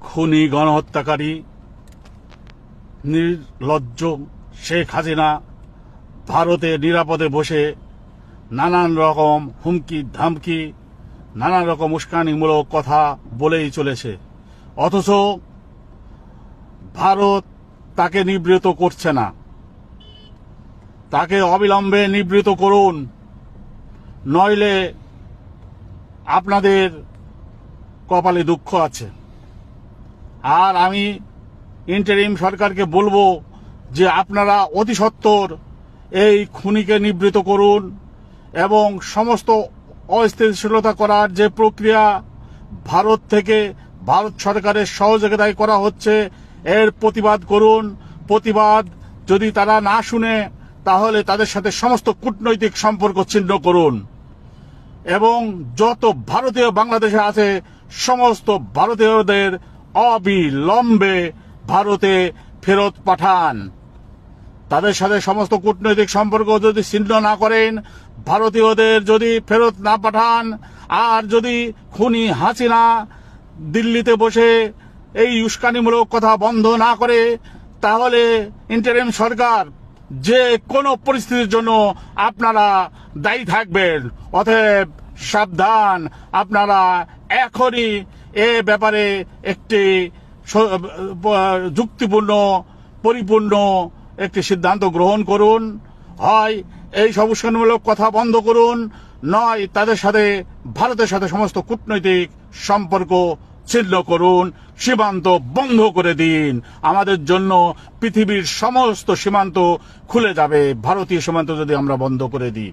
খুনি গণহত্যাকারী, নির্লজ্জ শেখ হাসিনা ভারতে নিরাপদে বসে নানান রকম হুমকি, ধামকি, নানান রকম উস্কানিমূলক কথা বলেই চলেছে। অথচ ভারত তাকে নিবৃত করছে না। তাকে অবিলম্বে নিবৃত করুন। নইলে আপনাদের কপালে দুঃখ আছে। আর আমি ইন্টারিম সরকারকে বলব যে আপনারা অতি সত্বর এই খুনিকে নিবৃত করুন এবং সমস্ত অস্থিতিশীলতা করার যে প্রক্রিয়া ভারত থেকে ভারত সরকারের সহযোগিতায় করা হচ্ছে, এর প্রতিবাদ করুন। প্রতিবাদ যদি তারা না শুনে, তাহলে তাদের সাথে সমস্ত কূটনৈতিক সম্পর্ক ছিন্ন করুন। এবং যত ভারতীয় বাংলাদেশে আছে, সমস্ত ভারতীয়দের অবিলম্বে ভারতে ফেরত পাঠান। তাদের সাথে সমস্ত কূটনৈতিক সম্পর্ক যদি ছিন্ন না করেন, ভারতীয়দের যদি ফেরত না পাঠান, আর যদি খুনি হাসিনা দিল্লিতে বসে এই উস্কানিমূলক কথা বন্ধ না করে, তাহলে ইন্টারিম সরকার যে কোনো পরিস্থিতির জন্য আপনারা দায়ী থাকবেন। অতএব সাবধান, আপনারা এখনই এ ব্যাপারে একটি যুক্তিপূর্ণ, পরিপূর্ণ একটি সিদ্ধান্ত গ্রহণ করুন। হয় এই সমস্যামূলক কথা বন্ধ করুন, নয় তাদের সাথে, ভারতের সাথে সমস্ত কূটনৈতিক সম্পর্ক ছিন্ন করুন, সীমান্ত বন্ধ করে দিন। আমাদের জন্য পৃথিবীর সমস্ত সীমান্ত খুলে যাবে। ভারতীয় সীমান্ত যদি আমরা বন্ধ করে দিই।